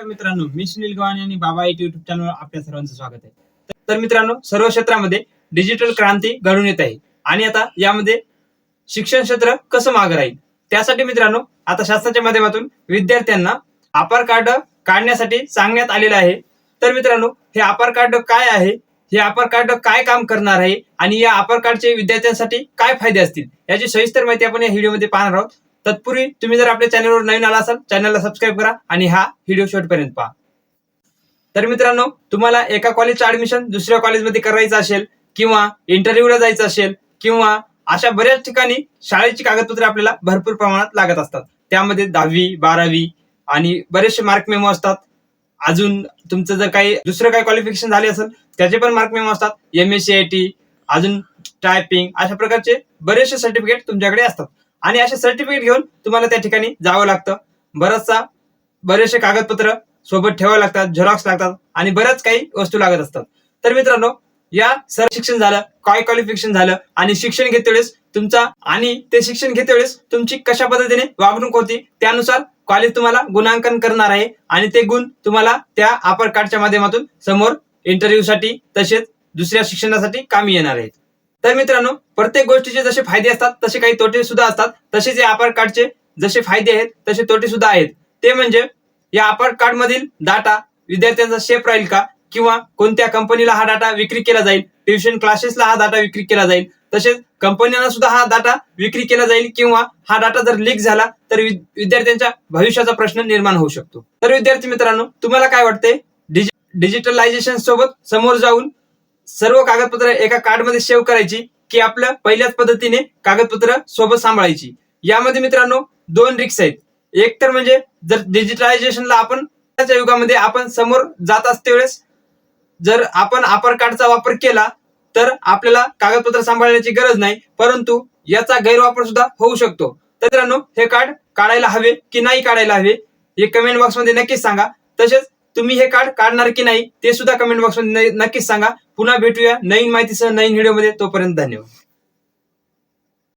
नमस्कार मित्रांनो मी सुनील गव्हाणे आणि बाबा आय युट्यूब चॅनलवर आपल्या सर्वांचं स्वागत आहे. तर मित्रांनो सर्व क्षेत्रामध्ये डिजिटल क्रांती घडून येत आहे. आणि आता यामध्ये शिक्षण क्षेत्र कसं मागं राहील? त्यासाठी मित्रांनो आता शासनाच्या माध्यमातून विद्यार्थ्यांना आपार कार्ड काढण्यासाठी सांगण्यात आलेलं आहे. तर मित्रांनो हे आपार कार्ड काय आहे? हे आपार कार्ड काय काम करणार आहे? आणि या आपार कार्डचे विद्यार्थ्यांसाठी काय फायदे असतील? याची सविस्तर माहिती आपण या व्हिडिओमध्ये पाहणार आहोत. तत्पूर्वी तुम्ही जर आपल्या चॅनलवर नवीन आला असाल चॅनलला सबस्क्राईब करा आणि हा व्हिडिओ शेवटपर्यंत पहा. तर मित्रांनो तुम्हाला एका कॉलेजचं ऍडमिशन दुसऱ्या कॉलेजमध्ये करायचं असेल किंवा इंटरव्ह्यूला जायचं असेल किंवा अशा बऱ्याच ठिकाणी शाळेची कागदपत्रे आपल्याला भरपूर प्रमाणात लागत असतात. त्यामध्ये दहावी बारावी आणि बरेचसे मार्क मेमो असतात. अजून तुमचं जर काही दुसरं काही क्वालिफिकेशन झाले असेल त्याचे पण मार्क मेमो असतात. M S C I T अजून टायपिंग अशा प्रकारचे बरेचसे सर्टिफिकेट तुमच्याकडे असतात. आणि असे सर्टिफिकेट घेऊन तुम्हाला त्या ठिकाणी जावं लागतं. बरचसा बरेचसे कागदपत्र सोबत ठेवावं लागतात झेरॉक्स लागतात आणि बऱ्याच काही वस्तू लागत असतात. तर मित्रांनो या सर शिक्षण झालं काय क्वालिफिकेशन झालं आणि शिक्षण घेते वेळेस तुमचा आणि ते शिक्षण घेते वेळेस तुमची कशा पद्धतीने वागणूक होती त्यानुसार कॉलेज तुम्हाला गुणांकन करणार आहे आणि ते गुण तुम्हाला त्या अपर कार्डच्या माध्यमातून समोर इंटरव्ह्यू साठी तसेच दुसऱ्या शिक्षणासाठी कामी येणार आहेत. तर मित्रांनो प्रत्येक गोष्टीचे जसे फायदे असतात तसे काही तोटे सुद्धा असतात. तसेच या अपर कार्डचे जसे फायदे आहेत तसे तोटे सुद्धा आहेत. ते म्हणजे या आधार कार्ड मधील डाटा विद्यार्थ्यांचा सेफ राहील का? किंवा कोणत्या कंपनीला हा डाटा विक्री केला जाईल? ट्युशन क्लासेसला हा डाटा विक्री केला जाईल. तसेच कंपन्यांना सुद्धा हा डाटा विक्री केला जाईल किंवा हा डाटा जर लीक झाला तर विद्यार्थ्यांच्या भविष्याचा प्रश्न निर्माण होऊ शकतो. तर विद्यार्थी मित्रांनो तुम्हाला काय वाटते डिजिटलायझेशन सोबत समोर जाऊन सर्व कागदपत्र एका कार्डमध्ये सेव्ह करायची की आपल्या पहिल्याच पद्धतीने कागदपत्र सोबत सांभाळायची. यामध्ये मित्रांनो दोन रिक्स आहेत. एक तर म्हणजे जर डिजिटलायझेशनला आपण त्याच्या युगामध्ये आपण समोर जात असते वेळेस जर आपण आधार कार्डचा वापर केला तर आपल्याला कागदपत्र सांभाळण्याची गरज नाही. परंतु याचा गैरवापर सुद्धा होऊ शकतो. तर मित्रांनो हे कार्ड काढायला हवे की नाही काढायला हवे हे कमेंट बॉक्समध्ये नक्कीच सांगा. तसेच तुम्ही हे कार्ड काढणार की नाही ते सुद्धा कमेंट बॉक्समध्ये नक्कीच सांगा. पुन्हा भेटूया नवीन माहितीसह नवीन व्हिडिओमध्ये तोपर्यंत धन्यवाद.